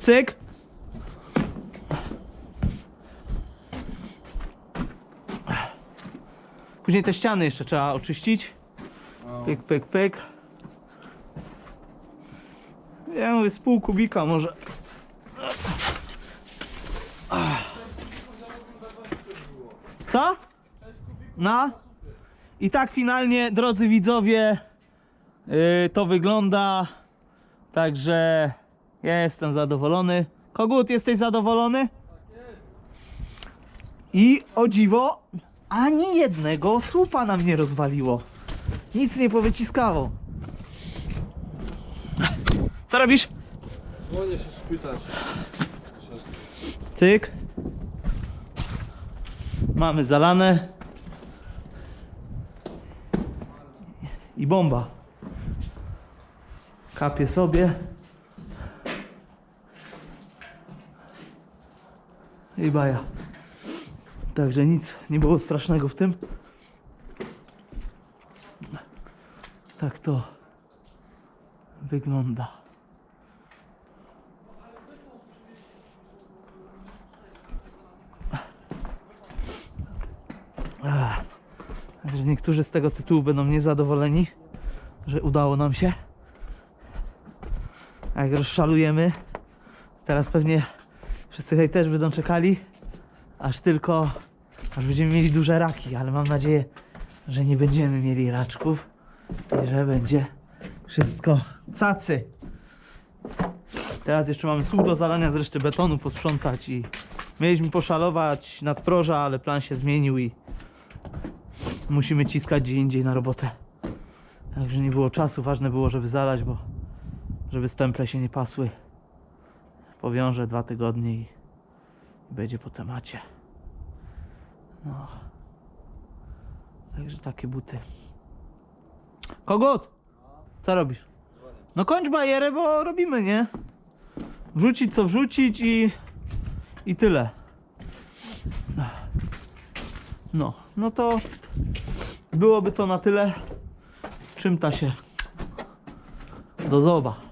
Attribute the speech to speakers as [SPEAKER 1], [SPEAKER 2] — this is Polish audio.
[SPEAKER 1] Cyk. Później te ściany jeszcze trzeba oczyścić. Pyk, pyk, pyk. Ja mówię z pół kubika może. Co? No. I tak finalnie, drodzy widzowie, yy, to wygląda. Także ja jestem zadowolony. Kogut, jesteś zadowolony? I o dziwo, ani jednego słupa nam nie rozwaliło. Nic nie powyciskało. Co robisz?
[SPEAKER 2] Dzwonię się spytać.
[SPEAKER 1] Cyk. Mamy zalane. I bomba. Kapie sobie. I baja. Także nic nie było strasznego w tym. Tak to wygląda. Także niektórzy z tego tytułu będą niezadowoleni, że udało nam się. A jak rozszalujemy, teraz pewnie wszyscy tutaj też będą czekali, aż tylko, aż będziemy mieli duże raki, ale mam nadzieję, że nie będziemy mieli raczków i że będzie wszystko cacy. Teraz jeszcze mamy słup do zalania z reszty betonu posprzątać i mieliśmy poszalować nad proża, ale plan się zmienił i musimy ciskać gdzie indziej na robotę. Także nie było czasu, ważne było, żeby zalać, bo żeby stemple się nie pasły. Powiążę dwa tygodnie i, będzie po temacie. No. Także takie buty. Kogut! Co robisz? No kończ bajerę, bo robimy, nie? Wrzucić co wrzucić i... i tyle. No, no to byłoby to na tyle. Czym ta się? Do zoba.